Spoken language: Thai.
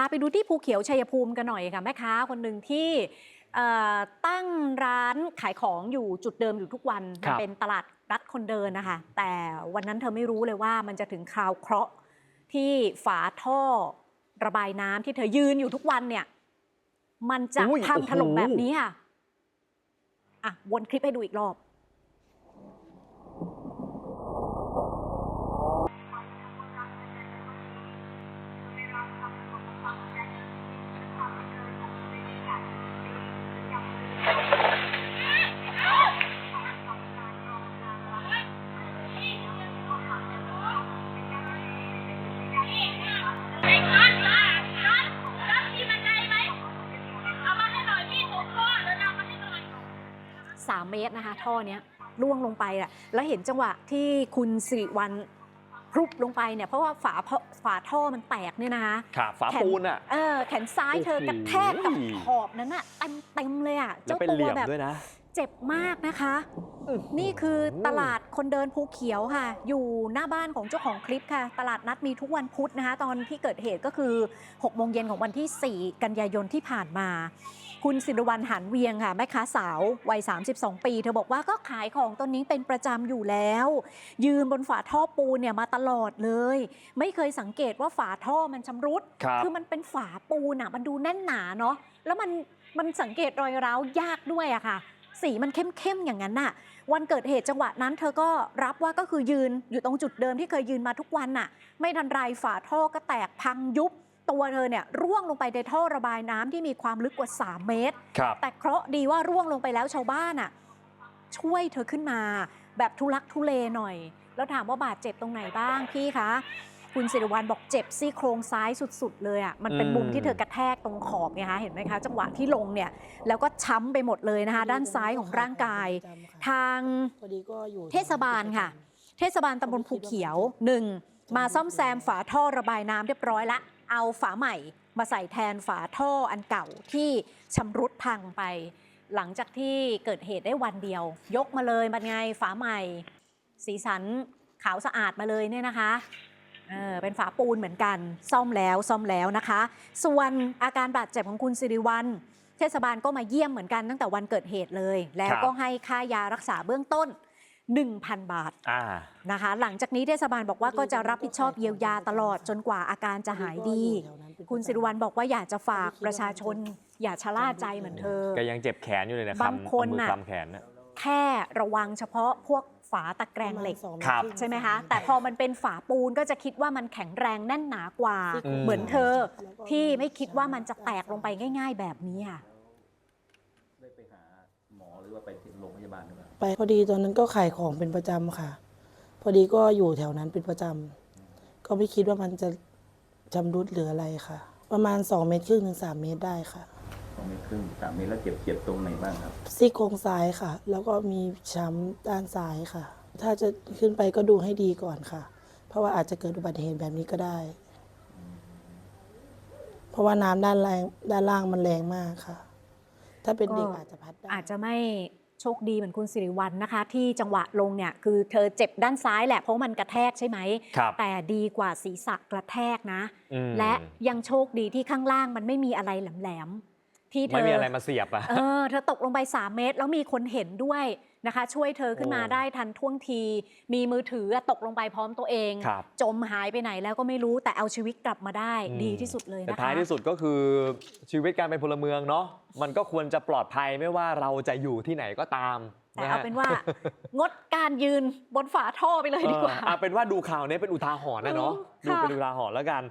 าไปดูที่ภูเขียวชัยภูมิกันหน่อยค่ะแม่ค้าคนหนึ่งที่เอ่อตั้งร้านขายของอยู่จุดเดิมอยู่ทุกวันครัมันบเป็นตลาดรัดคนเดินนะคะ แต่วันนั้นเธอไม่รู้เลยว่ามันจะถึงคราวเคราะห์ที่ฝาท่อระบายน้ำที่เธอยืนอยู่ทุกวันเนี่ย มันจะอุ้ยพังถล่มโอ้โหแบบนี้ค่ะอะวนคลิปให้ดูอีกรอบ 3 เมตรนะคะ ท่อเนี้ยล่วงลงไปอะแล้วเห็นจังหวะที่คุณสิริวันพรุบลงไปเนี่ยเพราะว่าฝาฝาท่อมันแตกเนี่ยนะคะครัฝาปูนอะเออแขนซ้ายเธอกระแทกกับขอบนั้นอะเต็มเต็มเลยอะเจ้าตัวแบบเจ็บมากนะคะ นี่คือตลาดคนเดินภูเขียวค่ะ อยู่หน้าบ้านของเจ้าของคลิปค่ะ ตลาดนัดมีทุกวันพุธนะคะ ตอนที่เกิดเหตุก็คือ6โมงเย็นของวันที่ 4 กันยายนที่ผ่านมา คุณศิรวรรณหันเวียงค่ะ แม่ค้าสาววัย 32 ปี เธอบอกว่าก็ขายของต้นนี้เป็นประจำอยู่แล้ว ยืนบนฝาท่อปูนเนี่ยมาตลอดเลย ไม่เคยสังเกตว่าฝาท่อมันชำรุดครับคือมันเป็นฝาปูนอะมันดูแน่นหนาเนาะแล้วมันมันสังเกตรอยร้าวยากด้วยอะค่ะ สีมันเข้มๆอย่างนั้นน่ะ วันเกิดเหตุจังหวะนั้น เธอก็รับว่าก็คือยืนอยู่ตรงจุดเดิมที่เคยยืนมาทุกวันน่ะ ไม่ทันไรฝาท่อก็แตกพังยุบ ตัวเธอเนี่ยร่วงลงไปในท่อระบายน้ำที่มีความลึกกว่า 3 เมตรครับแต่เคราะห์ดีว่าร่วงลงไปแล้วชาวบ้านอะช่วยเธอขึ้นมา แบบทุลักทุเลหน่อย แล้วถามว่าบาดเจ็บตรงไหนบ้างพี่คะ คุณสิริวัลบอกเจ็บซี่โครงซ้ายสุดๆ เลยอะมันเป็นอืมมุมที่เธอกระแทกตรงขอบไงคะเห็นไหมคะจังหวะที่ลงเนี่ยแล้วก็ช้ำไปหมดเลยนะคะ ด้านซ้ายของร่างกาย ทางพอดีก็อยู่เทศบาลค่ะ เทศบาลตำบลภูเขียวหนึ่งมาซ่อมแซมฝาท่อระบายน้ำเรียบร้อยละเอาฝาใหม่มาใส่แทนฝาท่ออันเก่าที่ชำรุดพังไป หลังจากที่เกิดเหตุได้วันเดียว ยกมาเลยมันไงฝาใหม่ สีสันขาวสะอาดมาเลยเนี่ยนะคะ เออเป็นฝาปูนเหมือนกัน ซ่อมแล้วซ่อมแล้วนะคะ ส่วนอาการบาดเจ็บของคุณสิริวัลเทศบาลก็มาเยี่ยมเหมือนกันตั้งแต่วันเกิดเหตุเลย แล้วก็ให้ค่ายารักษาเบื้องต้น 1,000 บาทอ่านะคะ หลังจากนี้เทศบาลบอกว่าก็จะรับผิดชอบเยียวยาตลอดจนกว่าอาการจะหายดี คุณสิริวัลบอกว่าอยากจะฝากประชาชน อย่าชะล่าใจเหมือนเธอแกยังเจ็บแขนอยู่เลยนะบางำคนเอามือน่ะคลำแขนน่ะแค่ระวังเฉพาะพวก ฝาตะแกรงเหล็ก ครับ ใช่ไหมคะแต่พอมันเป็นฝาปูนก็จะคิดว่ามันแข็งแรงแน่นหนากว่า อืม เหมือนเธอ ที่ไม่คิดว่ามันจะแตกลงไปง่าย ๆ แบบนี้ค่ะ ได้ไปหาหมอหรือว่าไปที่โรงพยาบาลหรือเปล่าไปพอดีตอนนั้นก็ขายของเป็นประจำค่ะ พอดีก็อยู่แถวนั้นเป็นประจำก็ไม่คิดว่ามันจะชำรุดหรืออะไรค่ะ ประมาณ 2 เมตรครึ่งถึง3เมตรได้ค่ะ สองเมตรครึ่งสามเมตรแล้วเจ็บเจ็บตรงไหนบ้างครับ ซี่โครงซ้ายค่ะ แล้วก็มีช้ำด้านซ้ายค่ะ ถ้าจะขึ้นไปก็ดูให้ดีก่อนค่ะ เพราะว่าอาจจะเกิดอุบัติเหตุแบบนี้ก็ได้ เพราะว่าน้ำด้านแรงด้านล่างมันแรงมากค่ะ ถ้าเป็นเด็กก็ อาจจะพัดได้ อาจจะไม่โชคดีเหมือนคุณสิริวัลนะคะ ที่จังหวะลงเนี่ยคือเธอเจ็บด้านซ้ายแหละเพราะมันกระแทกใช่ไหม ครับแต่ดีกว่าศีรษะกระแทกนะ อืมและยังโชคดีที่ข้างล่างมันไม่มีอะไรแหลมๆ ที่เธไม่อมีอะไรมาเสียบอะเออเธอตกลงไป 3 เมตร แล้วมีคนเห็นด้วยนะคะ ช่วยเธอขึ้นมาโอ้ได้ทันท่วงที มีมือถือตกลงไปพร้อมตัวเองครับจมหายไปไหนแล้วก็ไม่รู้แต่เอาชีวิตกลับมาได้อืมดีที่สุดเลยแต่นะคะท้ายที่สุดก็คือชีวิตการเป็นพลเมืองเนาะมันก็ควรจะปลอดภัยไม่ว่าเราจะอยู่ที่ไหนก็ตามแต่ะเอาฮะเป็นว่างดการยืนบนฝาท่อไปเลยดีกว่าเออเอาเป็นว่าดูข่าวนี้เป็นอุทาหรณ์นะเนาะเออดูค่ะเป็นอุทาหรณ์แล้วกัน